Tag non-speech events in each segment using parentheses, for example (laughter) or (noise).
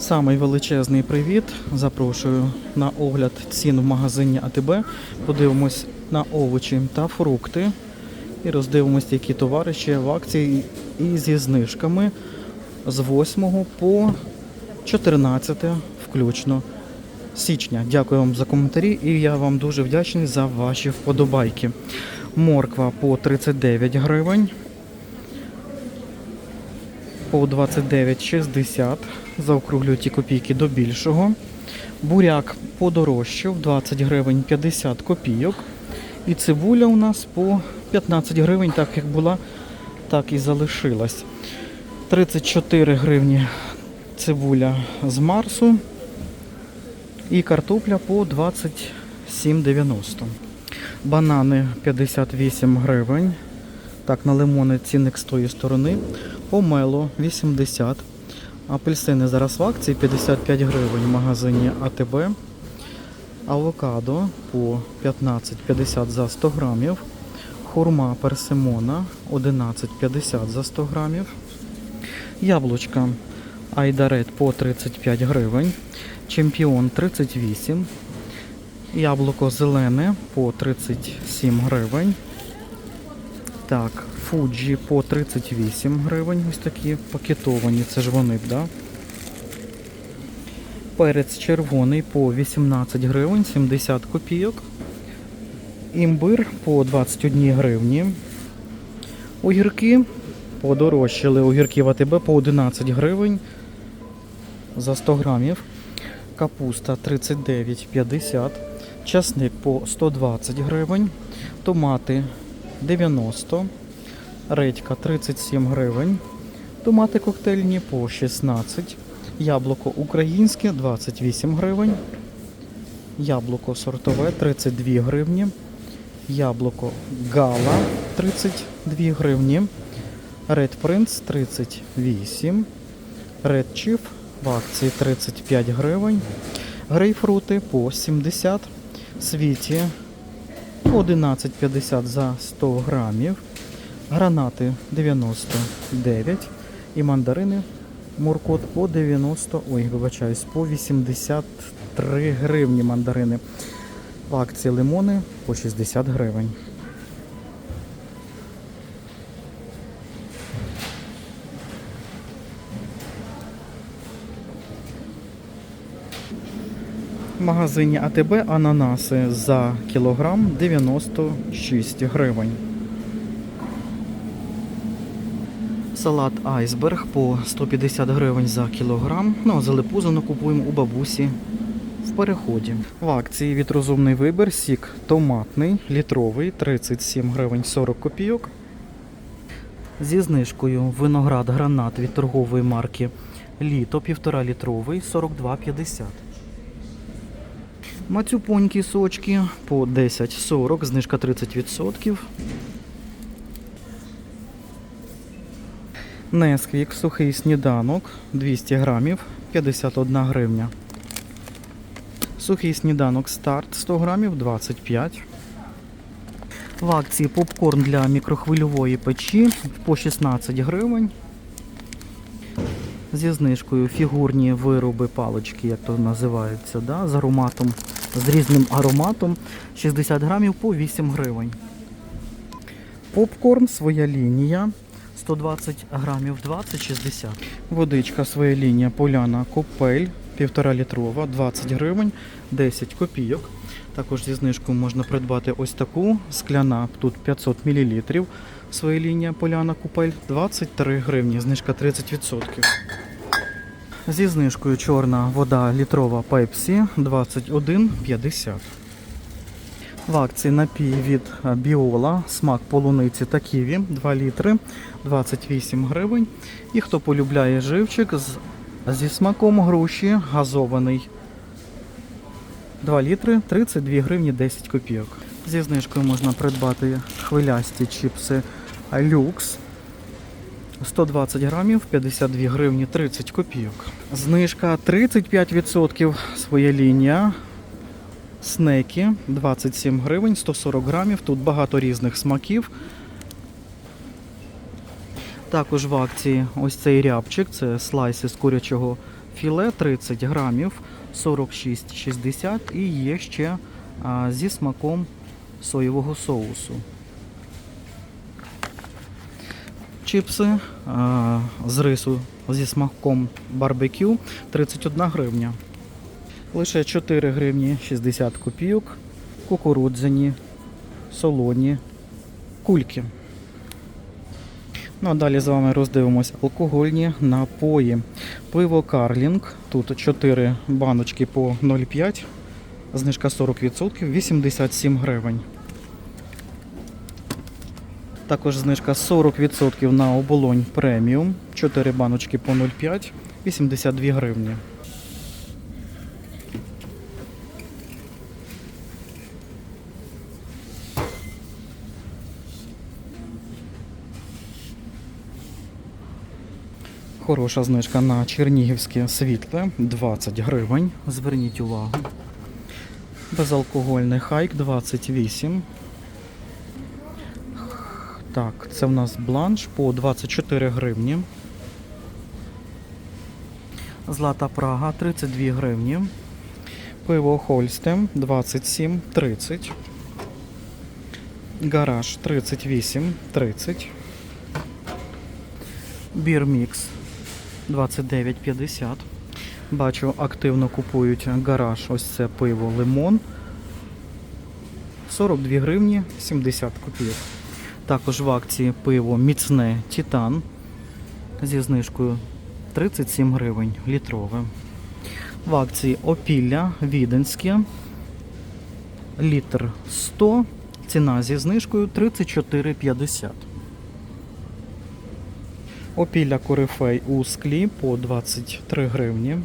Самий величезний привіт. Запрошую на огляд цін в магазині АТБ. Подивимось на овочі та фрукти. І роздивимось, які товари ще в акції і зі знижками з 8 по 14 включно січня. Дякую вам за коментарі і я вам дуже вдячний за ваші вподобайки. Морква по 39 гривень. По 29,60. Заокруглюю ті копійки до більшого. Буряк подорожчав 20 гривень 50 копійок. І цибуля у нас по 15 гривень, так як була, так і залишилась. 34 гривні цибуля з Марсу. І картопля по 27,90. Банани 58 гривень. Так, на лимони цінник з тої сторони. Помело 80. Апельсини зараз в акції 55 гривень в магазині АТБ. Авокадо по 15,50 за 100 грамів. Хурма персимона 11,50 за 100 грамів. Яблучка Айдарет по 35 гривень. Чемпіон 38. Яблуко зелене по 37 гривень. Так, Фуджі по 38 гривень. Ось такі пакетовані, це ж вони, да? Перець червоний по 18 гривень, 70 копійок. Імбир по 21 гривні. Огірки подорожчали. Огірки в АТБ по 11 гривень за 100 грамів. Капуста 39,50. Часник по 120 гривень. Томати 90. Редька 37 гривень. Томати коктейльні по 16. Яблуко українське 28 гривень. Яблуко сортове 32 гривні. Яблуко Гала 32 гривні. Red Prince 38. Red Chief в акції 35 гривень. Грейпфрути по 70. Світі 11,50 за 100 грамів. Гранати 99. І мандарини Муркот по 90, ой, вибачаюсь, по 83 гривні мандарини. В акції лимони по 60 гривень. Магазині АТБ ананаси за кілограм 96 гривень. Салат айсберг по 150 гривень за кілограм. Ну, а залипузану купуємо у бабусі в переході. В акції від розумний вибір сік томатний, літровий 37 гривень 40 копійок. Зі знижкою виноград гранат від торгової марки Літо 1,5 літровий 42,50. Мацюпонькі сочки по 10,40, знижка 30%. Несквік сухий сніданок 200 грамів 51 гривня. Сухий сніданок старт 100 грамів 25. В акції попкорн для мікрохвильової печі по 16 гривень. Зі знижкою фігурні вироби палички, як то називаються, да, з ароматом, з різним ароматом 60 грамів по 8 гривень. Попкорн своя лінія 120 грамів 20-60. Водичка своя лінія поляна Копель 1,5 літрова, 20 гривень, 10 копійок. Також зі знижкою можна придбати ось таку скляна, тут 500 мл. Своя лінія поляна Купель 23 гривні, знижка 30%. Зі знижкою чорна вода літрова Пепсі 21,50. В акції напій від Біола, смак полуниці та ківі 2 літри 28 гривень. І хто полюбляє живчик з, зі смаком груші газований 2 літри 32 гривні 10 копійок. Зі знижкою можна придбати хвилясті чіпси люкс 120 грамів 52 гривні 30 копійок. Знижка 35% своя лінія. Снеки 27 гривень, 140 грамів. Тут багато різних смаків. Також в акції ось цей рябчик, це слайси з курячого філе 30 грамів 46,60 і є ще а, зі смаком соєвого соусу. Чіпси а, з рису зі смаком барбекю 31 гривня. Лише 4 гривні 60 копійок. Кукурудзяні, солоні, кульки. Ну а далі з вами роздивимось алкогольні напої. Пиво Карлінг. Тут 4 баночки по 0,5. Знижка 40%, 87 гривень. Також знижка 40% на оболонь преміум. 4 баночки по 0,5, 82 гривні. Хороша знижка на чернігівське світле 20 гривень. Зверніть увагу. Безалкогольний хайк 28. Так, це в нас бланш по 24 гривні. Злата Прага 32 гривні. Пиво Хольстем 27,30. Гараж 38,30. Бірмікс 29,50. Бачу, активно купують гараж. Ось це пиво лимон. 42 гривні 70 копійок. Також в акції пиво міцне Титан зі знижкою 37 гривень літрове. В акції опілля віденське. Літр 100. Ціна зі знижкою 34,50. Опілля корифей у склі по 23 гривні.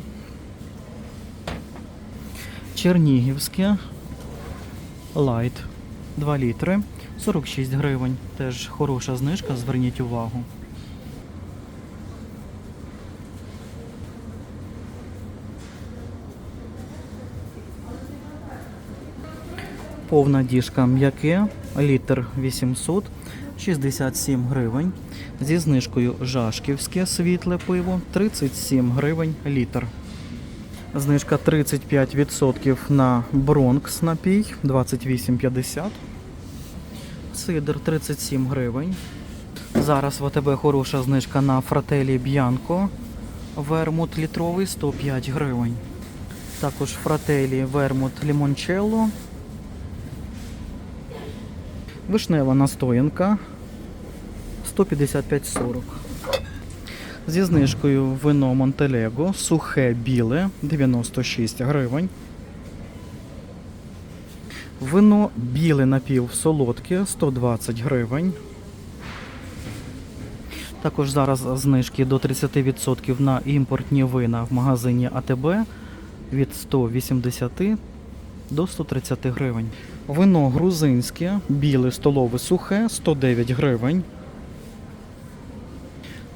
Чернігівське лайт 2 літри 46 гривень. Теж хороша знижка, зверніть увагу. Повна діжка м'яке, літр 800, 67 гривень. Зі знижкою Жашківське світле пиво 37 гривень літр. Знижка 35% на Бронкс напій 28,50. Сидр 37 гривень. Зараз в АТБ хороша знижка на фрателі Б'янко. Вермут літровий 105 гривень. Також фрателі Вермут Лімончелло. Вишнева настоянка 155,40. Зі знижкою вино Монтелего сухе біле 96 гривень. Вино біле напів солодке 120 гривень. Також зараз знижки до 30% на імпортні вина в магазині АТБ від 180 до 130 гривень. Вино грузинське, біле столове сухе 109 гривень.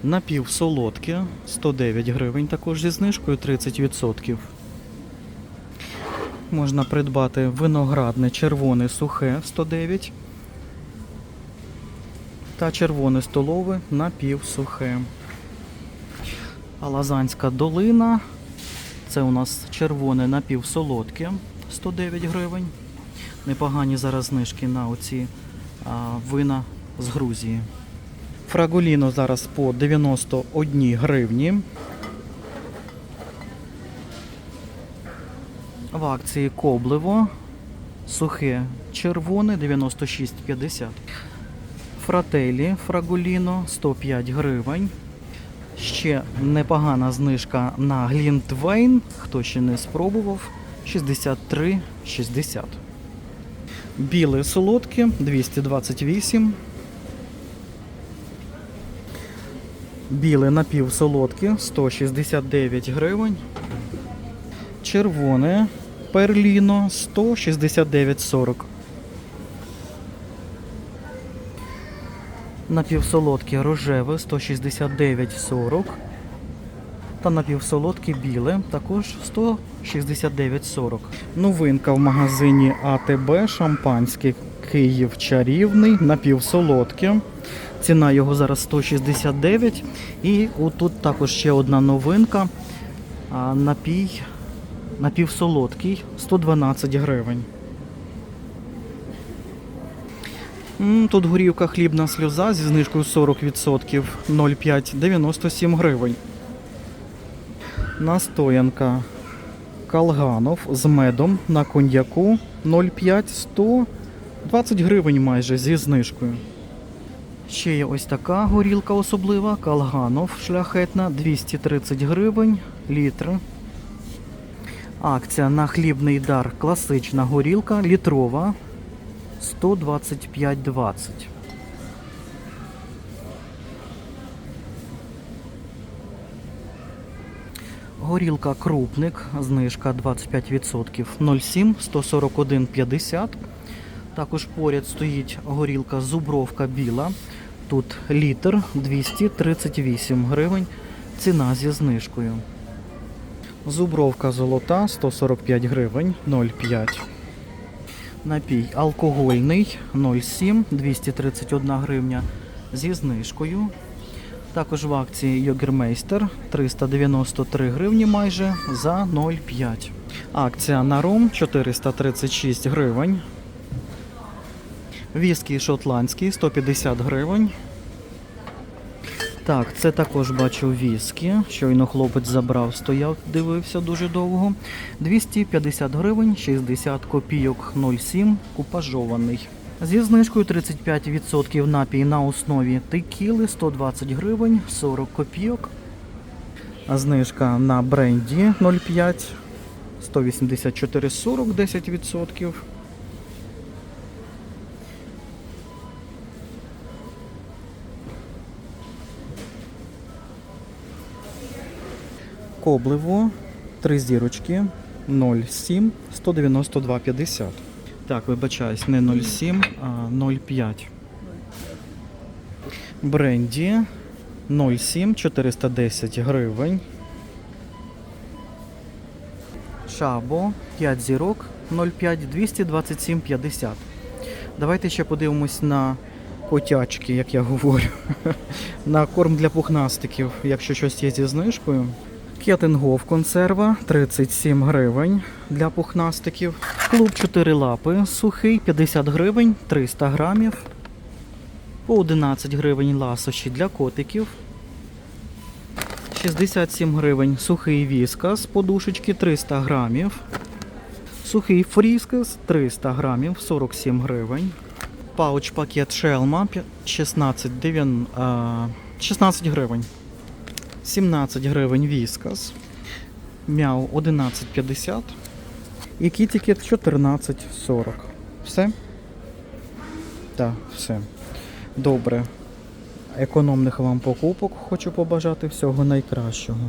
Напівсолодке 109 гривень, також зі знижкою 30%. Можна придбати виноградне червоне сухе 109 та червоне столове напівсухе. А Лазанська долина. Це у нас червоне напівсолодке 109 гривень. Непогані зараз знижки на оці а, вина з Грузії. Фрагуліно зараз по 91 гривні. В акції Коблево. Сухе червоне 96,50. Фрателі Фрагуліно 105 гривень. Ще непогана знижка на Глінтвейн. Хто ще не спробував, 63,60. Біле солодке 228. Біле напівсолодке 169 гривень. Червоне перліно 169,40. Напівсолодке рожеве 169,40. Та напівсолодке біле також 169,40. Новинка в магазині АТБ шампанське Київ чарівний, напівсолодке. Ціна його зараз 169. І отут також ще одна новинка. Напій напівсолодкий 112 гривень. Тут горівка хлібна сльоза зі знижкою 40% 0,5 97 гривень. Настоянка Калганов з медом на коньяку 0,5 120 гривень майже зі знижкою. Ще є ось така горілка особлива, Калганов шляхетна 230 гривень літр. Акція на хлібний дар класична горілка літрова 125,20. Горілка крупник, знижка 25%, 0,7, 141,50. Також поряд стоїть горілка зубровка біла. Тут літр 238 гривень. Ціна зі знижкою. Зубровка золота 145 гривень 0,5. Напій алкогольний 0,7 231 гривня зі знижкою. Також в акції Йогермейстер 393 гривні майже за 0,5. Акція на ром 436 гривень. Віскі шотландський 150 гривень. Так, це також бачу віскі. Щойно хлопець забрав, стояв, дивився дуже довго. 250 гривень, 60 копійок 0,7 купажований. Зі знижкою 35% напій на основі текіли 120 гривень 40 копійок. А знижка на бренді 0,5 184,40 10%. Коблево, три зірочки, 0,7, 192,50. Так, вибачаюсь, не 0,7, а 0,5. Бренді 0,7, 410 гривень. Шабо 5 зірок 0,5, 227,50. Давайте ще подивимось на котячки, як я говорю. (laughs) на корм для пухнастиків, якщо щось є зі знижкою. Кетингов консерва 37 гривень для пухнастиків. Клуб 4 лапи сухий 50 гривень 300 грамів. По 11 гривень ласощі для котиків. 67 гривень сухий віскас подушечки 300 грамів. Сухий фріскас 300 грамів 47 гривень. Пауч пакет шелма 16, 9, 16 гривень. 17 гривень віскас. Мяу 11,50. І кітікет 14,40. Все? Так, все. Добре. Економних вам покупок хочу побажати всього найкращого.